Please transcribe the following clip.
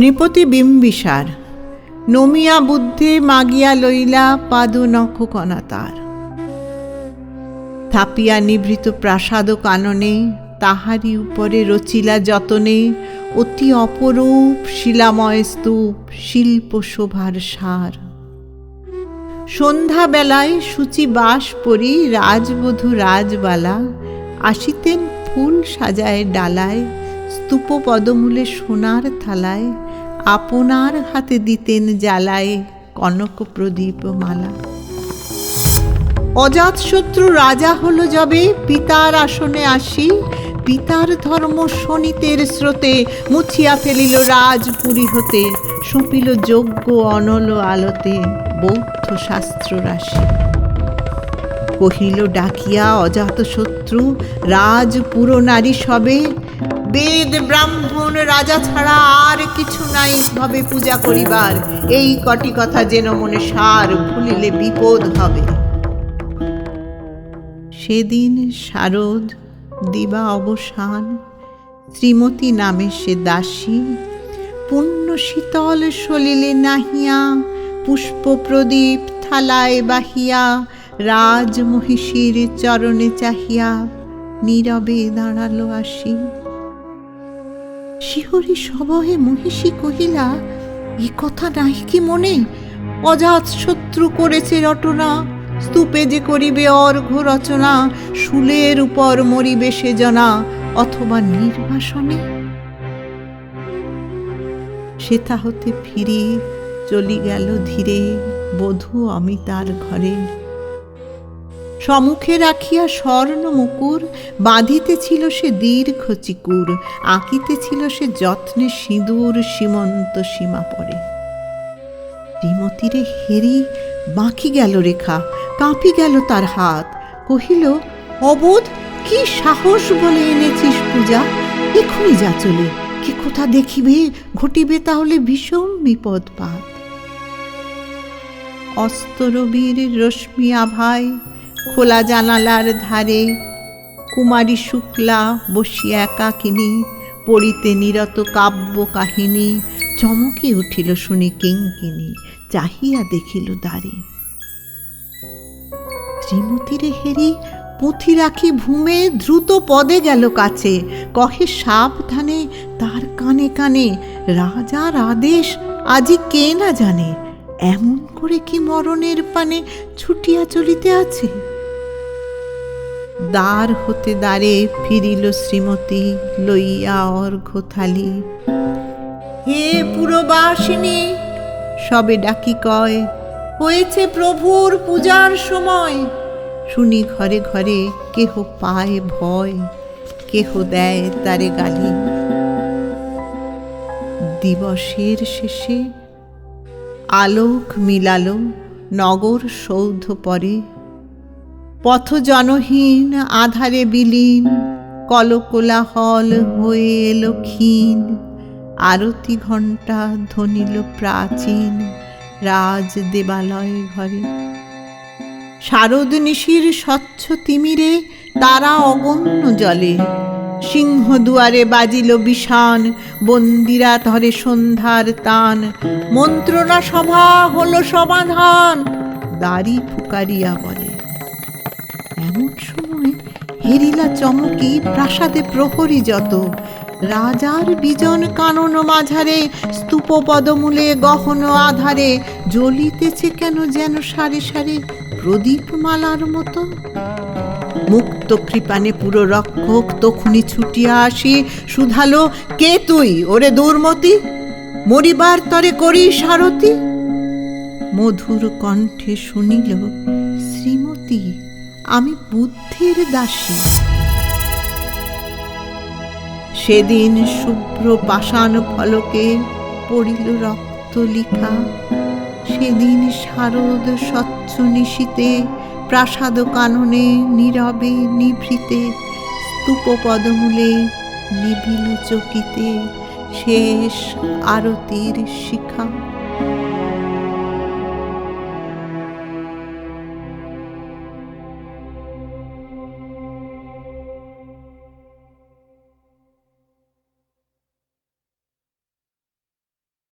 নৃপতি বিম্বিসার, নমিয়া বুদ্ধে মাগিয়া লইলা পাদু নখ কণা তার থাপিয়া নিভৃত প্রাসাদ কাননে তাহারি উপরে রচিলা যতনে অতি অপরূপ শিলাময় স্তূপ শিল্প শোভার সার। সন্ধ্যাবেলায় সূচি বাস পরি রাজবধূ রাজবালা আসিতেন ফুল সাজায় ডালায় স্তূপ পদমূলে সোনার থালায়। আপনার হাতে দিতেন জ্বালায় কনক প্রদীপ মালা অজাতশত্রু রাজা হলো যবে পিতার আসনে আসি, পিতার ধর্ম শনিতের স্রোতে মুছিয়া ফেলিল রাজপুরী হতে, সুপিল যজ্ঞ অনল আলোতে বৌদ্ধ শাস্ত্র রাশি। কহিল, ডাকিয়া অজাত শত্রু, রাজ পুরো নারী সবে বেদ ব্রাহ্মণ রাজা ছাড়া আর কিছু নাই হবে পূজা করিবার। এই কটি কথা যেন মনে সার ভুলিলে বিপদ হবে। সেদিন শারদ দিবা অবসান, শ্রীমতী নামে সে দাসী। পুণ্য শীতল সলিলে নাহিয়া, পুষ্প প্রদীপ থালায় বাহিয়া রাজ মহিষীর চরণে চাহিয়া, নীরবে দাঁড়াল আসি। শিহরি সবহে মহিষী কহিলা, এ কথা নাই কি মনে? অজাত শত্রু করেছে রটনা। স্তূপে যে করিবে অর্ঘ রচনা, শুলের উপর মরিবে সে জনা, অথবা নির্বাসনে? সেথা হতে ফিরে চলি গেল ধীরে, বধূ অমিতার ঘরে। সম্মুখে রাখিয়া স্বর্ণ মুকুর বাঁধিতেছিল সে দীর্ঘ চিকুর আঁকিতেছিল সে যত্নে সিঁদুর সীমন্ত সীমা পড়ে শ্রীমতীরে হেরি, বাঁকি গেল রেখা, কাঁপি গেল তার হাত, কহিল, অবোধ, কি সাহস বলে এনেছিস পূজা? এক্ষুনি যা চলে, কি কোথা দেখিবে, ঘটিবে তাহলে ভীষণ বিপদ পাত অস্তরবীর রশ্মি আভায় খোলা জানালার ধারে কুমারী শুক্লা বসিয়া একাকিনী, পড়িতে নিরত কাব্য কাহিনী চমকে উঠিল শুনি কিঙ্কিনী, চাহিয়া দেখিল দ্বারে। শ্রীমতীরে হেরি, পুঁথি রাখি ভূমে দ্রুত পদে গেল কাছে, কহে সাবধানে তার কানে কানে, রাজার আদেশ আজি কে না জানে, এমন করে কি মরণের পানে ছুটিয়া চলিতে আছে? দ্বার হতে দ্বারে ফিরিল শ্রীমতী লইয়া অর্ঘ থালি হে পুরবাসিনী, সবে ডাকি কয়, হয়েছে প্রভুর পূজার সময়। শুনি ঘরে ঘরে কেহ পায় ভয়, কেহ দেয় তারে গালি। দিবসের শেষে আলোক মিলালো নগর সৌধ পরে। পথ জনহীন আধারে বিলীন, কলকোলাহল হয়ে এলো ক্ষীণ। আরতি ঘণ্টা ধ্বনিল প্রাচীন রাজ দেবালয় ঘরে। শারদ নিশির স্বচ্ছ তিমিরে তারা অগণ্য জলে। সিংহ দুয়ারে বাজিল বিষান, বন্দিরা ধরে সন্ধ্যার তান। মন্ত্রণা সভা হলো সমাধান, দাড়ি ফুকারিয়া বলে এমন সময় হেরিলা চমকি প্রাসাদে প্রহরী যত। রাজার বিজন কানন মাঝারে স্তূপ পদমূলে গহন আধারে, জ্বলিতেছে কেন যেন সারে সারে প্রদীপ মালার মতো। মুক্ত কৃপানে পুরো রক্ষক তখুনি ছুটিয়া আসি শুধালো কে তুই? ওরে দুর্মতি, মরিবার তরে করি সারতি মধুর কণ্ঠে শুনিল, শ্রীমতী আমি বুদ্ধির দাসী। সেদিন শুভ্র পাষাণ ফলকে পড়িল রক্ত লিখা। সেদিন শারদ স্বচ্ছ নিশীতে প্রাসাদ কাননে নীরবে নিভৃতে স্তূপ পদমূলে নিবিল চকিতে শেষ আরতির শিখা।